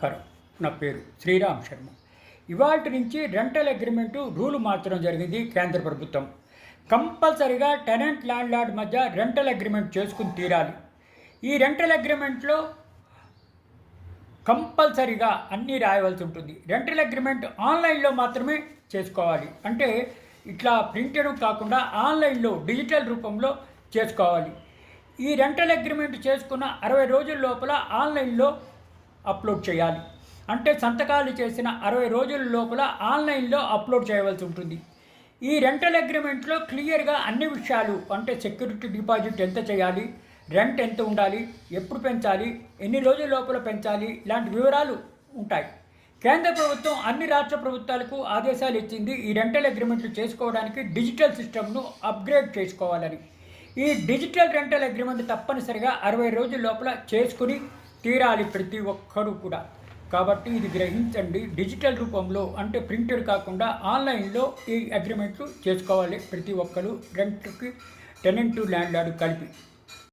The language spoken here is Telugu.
నమస్కారం నా పేరు శ్రీరామ్ శర్మ. ఇవాటి నుంచి రెంటల్ అగ్రిమెంటు రూలు మార్చడం జరిగింది కేంద్ర ప్రభుత్వం. కంపల్సరిగా టెనెంట్ ల్యాండ్ లార్డ్ మధ్య రెంటల్ అగ్రిమెంట్ చేసుకుని తీరాలి. ఈ రెంటల్ అగ్రిమెంట్లో కంపల్సరిగా అన్నీ రాయవలసి ఉంటుంది. రెంటల్ అగ్రిమెంట్ ఆన్లైన్లో మాత్రమే చేసుకోవాలి. అంటే ఇట్లా ప్రింటెడ్ కాకుండా ఆన్లైన్లో డిజిటల్ రూపంలో చేసుకోవాలి. ఈ రెంటల్ అగ్రిమెంట్ చేసుకున్న అరవై రోజుల లోపల ఆన్లైన్లో అప్లోడ్ చేయాలి. అంటే సంతకాలు చేసిన అరవై రోజుల లోపల ఆన్లైన్లో అప్లోడ్ చేయవలసి ఉంటుంది. ఈ రెంటల్ అగ్రిమెంట్లో క్లియర్గా అన్ని విషయాలు అంటే సెక్యూరిటీ డిపాజిట్ ఎంత చేయాలి రెంట్ ఎంత ఉండాలి ఎప్పుడు పెంచాలి ఎన్ని రోజుల లోపల పెంచాలి ఇలాంటి వివరాలు ఉంటాయి. కేంద్ర ప్రభుత్వం అన్ని రాష్ట్ర ప్రభుత్వాలకు ఆదేశాలు ఇచ్చింది ఈ రెంటల్ అగ్రిమెంట్లు చేసుకోవడానికి డిజిటల్ సిస్టమ్ను అప్గ్రేడ్ చేసుకోవాలని. ఈ డిజిటల్ రెంటల్ అగ్రిమెంట్ తప్పనిసరిగా అరవై రోజుల లోపల చేసుకుని తీరాలి ప్రతి ఒక్కరూ కూడా. కాబట్టి ఇది గ్రహించండి. డిజిటల్ రూపంలో అంటే ప్రింటెడ్ కాకుండా ఆన్లైన్లో ఈ అగ్రిమెంట్లు చేసుకోవాలి ప్రతి ఒక్కరు. రెంట్కి టెనెంట్ ల్యాండ్ కలిపి.